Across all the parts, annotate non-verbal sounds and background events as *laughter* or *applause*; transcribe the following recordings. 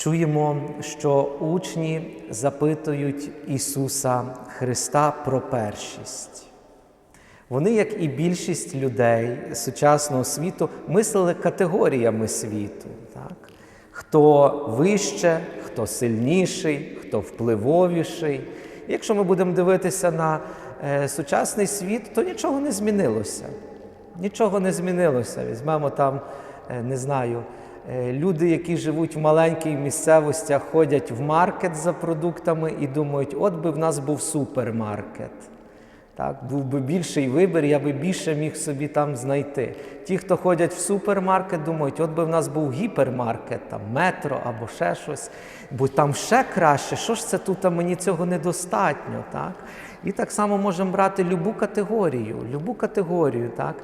Чуємо, що учні запитують Ісуса Христа про першість. Вони, як і більшість людей сучасного світу, мислили категоріями світу. Так? Хто вище, хто сильніший, хто впливовіший. Якщо ми будемо дивитися на е, сучасний світ, то нічого не змінилося. Нічого не змінилося. Візьмемо там, е, не знаю, люди, які живуть в маленькій місцевостях, ходять в маркет за продуктами і думають, от би в нас був супермаркет. Так, був би більший вибір, я би більше міг собі там знайти. Ті, хто ходять в супермаркет, думають, от би в нас був гіпермаркет, там метро або ще щось, бо там ще краще, що ж це тут, а мені цього недостатньо. Так? І так само можемо брати любу категорію, любу категорію. Так?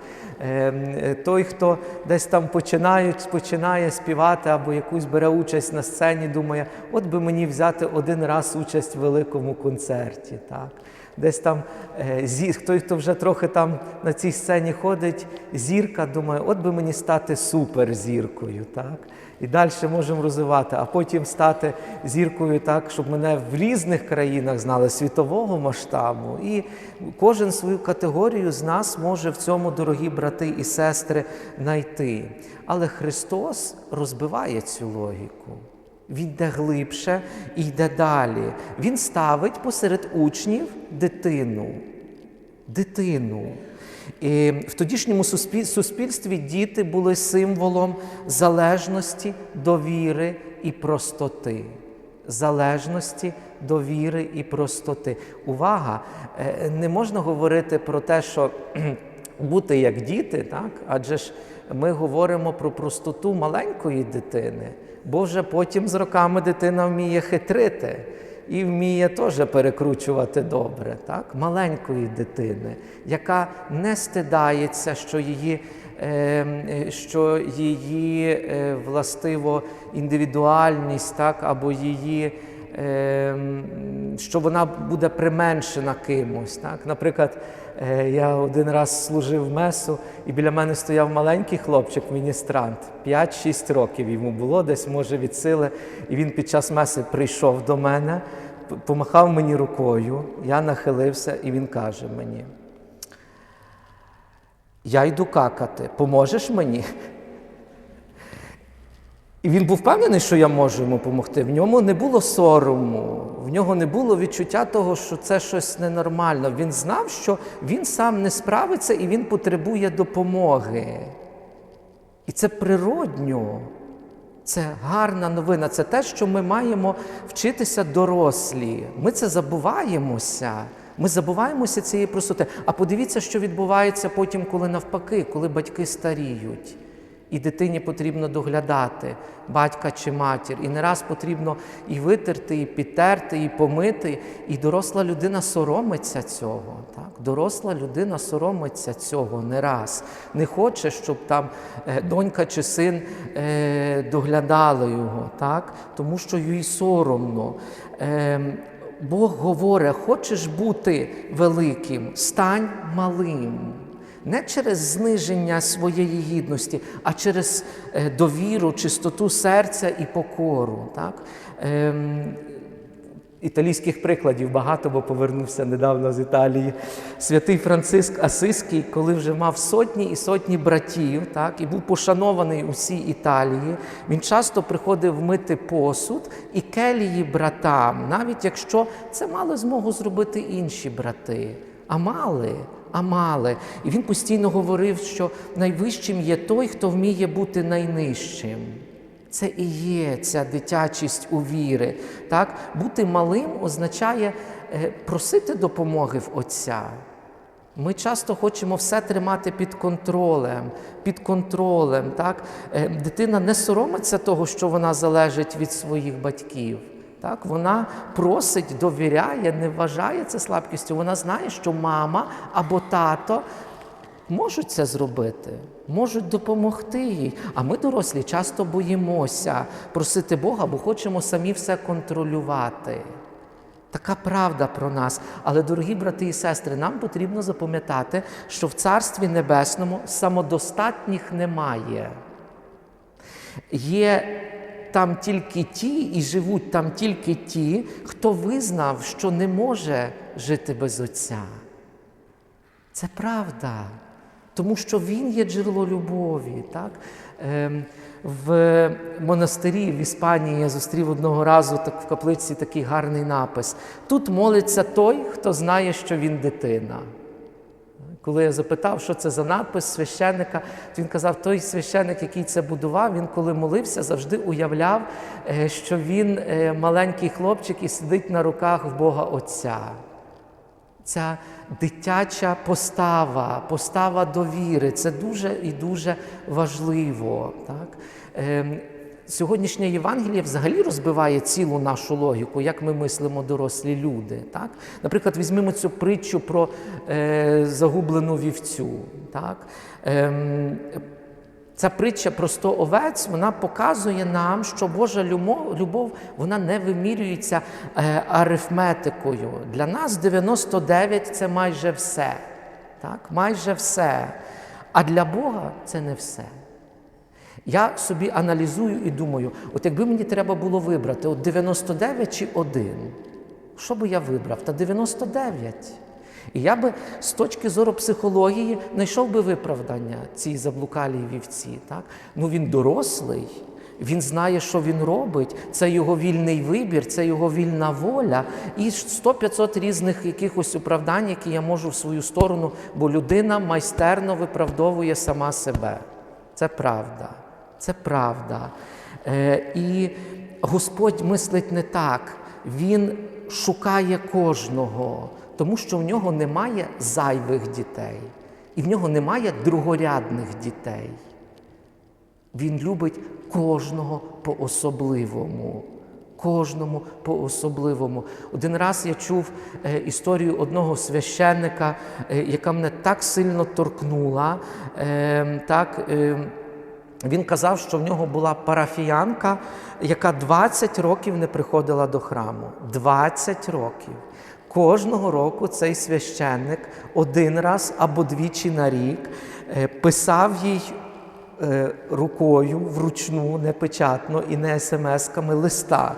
Е, е, той, хто десь там починає, починає співати або якусь бере участь на сцені, думає, от би мені взяти один раз участь в великому концерті. Так? Десь там е, той, хто вже трохи там на цій сцені ходить, зірка, думає, от би мені стати суперзіркою. Так? І далі можемо розвивати, а потім стати зіркою так, щоб мене в різних країнах знали світового масштабу. І кожен свою категорію з нас може в цьому, дорогі брати і сестри, знайти. Але Христос розбиває цю логіку. Він йде глибше і йде далі. Він ставить посеред учнів дитину. Дитину. І в тодішньому суспільстві діти були символом залежності, довіри і простоти. Залежності, довіри і простоти. Увага! Е, Не можна говорити про те, що *clears throat* бути як діти, так? адже ж ми говоримо про простоту маленької дитини, бо вже потім з роками дитина вміє хитрити і вміє теж перекручувати добре, так? маленької дитини, яка не стидається, що її, е, що її е, властиво індивідуальність, так? або її. Що вона буде применшена кимось. Так? Наприклад, е, я один раз служив в месу, і біля мене стояв маленький хлопчик, міністрант, 5-6 років йому було, десь може від сили. І він під час меси прийшов до мене, помахав мені рукою, я нахилився, і він каже мені: Я йду какати, поможеш мені? І він був впевнений, що я можу йому допомогти. В ньому не було сорому, в нього не було відчуття того, що це щось ненормально. Він знав, що він сам не справиться і він потребує допомоги. І це природньо, це гарна новина, це те, що ми маємо вчитися дорослі. Ми це забуваємося. Ми забуваємося цієї простоти. А подивіться, що відбувається потім, коли навпаки, коли батьки старіють. І дитині потрібно доглядати батька чи матір. І не раз потрібно і витерти, і підтерти, і помити. І доросла людина соромиться цього. Так? Доросла людина соромиться цього не раз. Не хоче, щоб там донька чи син е, доглядали його, так? тому що їй соромно. Е, Бог говорить, хочеш бути великим, стань малим не через зниження своєї гідності, а через довіру, чистоту серця і покору. Так? Ем, Італійських прикладів багато, бо повернувся недавно з Італії. Святий Франциск Асиський, коли вже мав сотні і сотні братів, так, і був пошанований у всій Італії, він часто приходив мити посуд і келії братам, навіть якщо це мали змогу зробити інші брати, а мали а мали. І він постійно говорив, що найвищим є той, хто вміє бути найнижчим. Це і є ця дитячість у віри. Так? Бути малим означає просити допомоги в Отця. Ми часто хочемо все тримати під контролем, під контролем. Так? Дитина не соромиться того, що вона залежить від своїх батьків. Так, Вона просить, довіряє, не вважає це слабкістю. Вона знає, що мама або тато можуть це зробити, можуть допомогти їй. А ми, дорослі, часто боїмося просити Бога, бо хочемо самі все контролювати. Така правда про нас. Але, дорогі брати і сестри, нам потрібно запам'ятати, що в Царстві Небесному самодостатніх немає. Є там тільки ті, і живуть там тільки ті, хто визнав, що не може жити без Отця. Це правда, тому що Він є джерело любові. Так? Ем, в монастирі в Іспанії я зустрів одного разу так, в каплиці такий гарний напис. Тут молиться той, хто знає, що він дитина. Коли я запитав, що це за надпис священника, то він казав, той священник, який це будував, він коли молився, завжди уявляв, е, що він е, маленький хлопчик і сидить на руках в Бога Отця. Ця дитяча постава, постава довіри це дуже і дуже важливо. Так? Сьогоднішнє Євангеліє взагалі розбиває цілу нашу логіку, як ми мислимо дорослі люди. Так? Наприклад, візьмемо цю притчу про е, загублену вівцю. Так? Ем, Ця притча про 100 овець вона показує нам, що Божа любов вона не вимірюється е, арифметикою. Для нас 99 це майже все. Так? Майже все. А для Бога це не все. Я собі аналізую і думаю, от якби мені треба було вибрати от 99 чи 1, що би я вибрав? Та 99. І я би з точки зору психології знайшов би виправдання цій заблукалій вівці. Так? Ну він дорослий, він знає, що він робить, це його вільний вибір, це його вільна воля. І 100-500 різних якихось оправдань, які я можу в свою сторону, бо людина майстерно виправдовує сама себе. Це правда. Це правда. Е, і Господь мислить не так. Він шукає кожного, тому що в нього немає зайвих дітей, і в нього немає другорядних дітей. Він любить кожного по-особливому. Кожному по-особливому. Один раз я чув е, історію одного священника, е, яка мене так сильно торкнула. Е, так, е, він казав, що в нього була парафіянка, яка 20 років не приходила до храму. 20 років. Кожного року цей священник один раз або двічі на рік е, писав їй е, рукою вручну, не печатно і не смс-ками листа.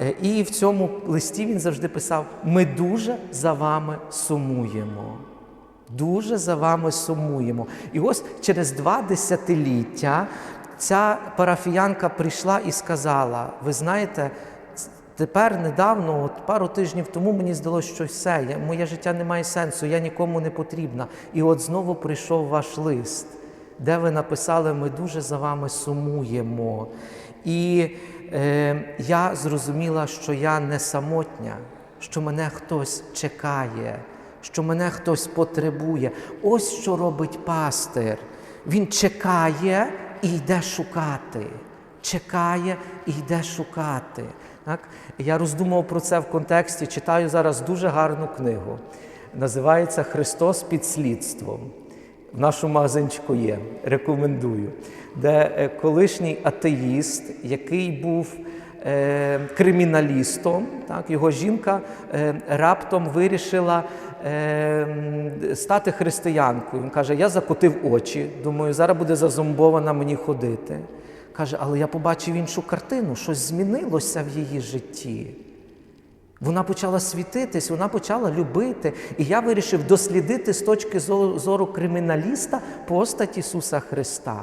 Е, І в цьому листі він завжди писав: Ми дуже за вами сумуємо. Дуже за вами сумуємо. І ось через два десятиліття ця парафіянка прийшла і сказала: ви знаєте, тепер недавно, от пару тижнів тому мені здалося, що все, я, моє життя не має сенсу, я нікому не потрібна. І от знову прийшов ваш лист, де ви написали, ми дуже за вами сумуємо. І е, я зрозуміла, що я не самотня, що мене хтось чекає що мене хтось потребує. Ось що робить пастир. Він чекає і йде шукати. Чекає і йде шукати. Так? Я роздумав про це в контексті, читаю зараз дуже гарну книгу. Називається Христос під слідством. В нашому магазинчику є, рекомендую, де е, колишній атеїст, який був е, криміналістом, так, його жінка е, раптом вирішила е, стати християнкою. Він каже: Я закотив очі, думаю, зараз буде зазомбована мені ходити. Каже, але я побачив іншу картину, щось змінилося в її житті. Вона почала світитись, вона почала любити. І я вирішив дослідити з точки зору криміналіста постать Ісуса Христа.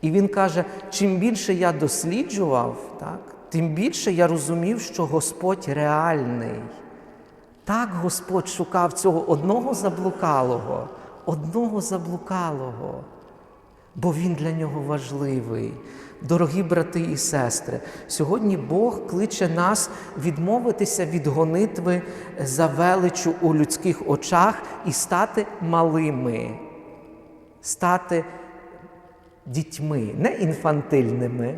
І він каже: чим більше я досліджував, так, тим більше я розумів, що Господь реальний. Так Господь шукав цього одного заблукалого, одного заблукалого, бо Він для нього важливий. Дорогі брати і сестри, сьогодні Бог кличе нас відмовитися від гонитви за величу у людських очах і стати малими, стати дітьми, не інфантильними,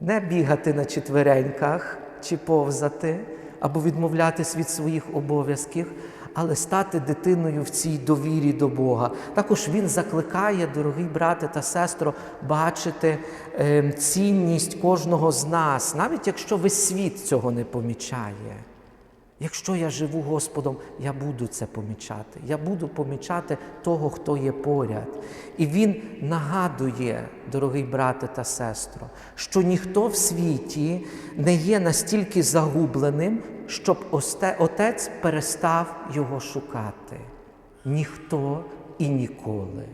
не бігати на четвереньках чи повзати або відмовлятись від своїх обов'язків, але стати дитиною в цій довірі до Бога. Також Він закликає, дорогі брати та сестро, бачити е, цінність кожного з нас, навіть якщо весь світ цього не помічає. Якщо я живу Господом, я буду це помічати. Я буду помічати того, хто є поряд. І Він нагадує, дорогий брате та сестро, що ніхто в світі не є настільки загубленим, щоб отець перестав його шукати. Ніхто і ніколи.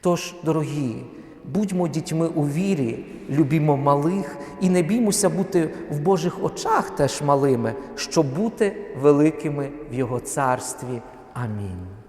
Тож, дорогі, будьмо дітьми у вірі, любімо малих і не біймося бути в Божих очах теж малими, щоб бути великими в Його царстві. Амінь.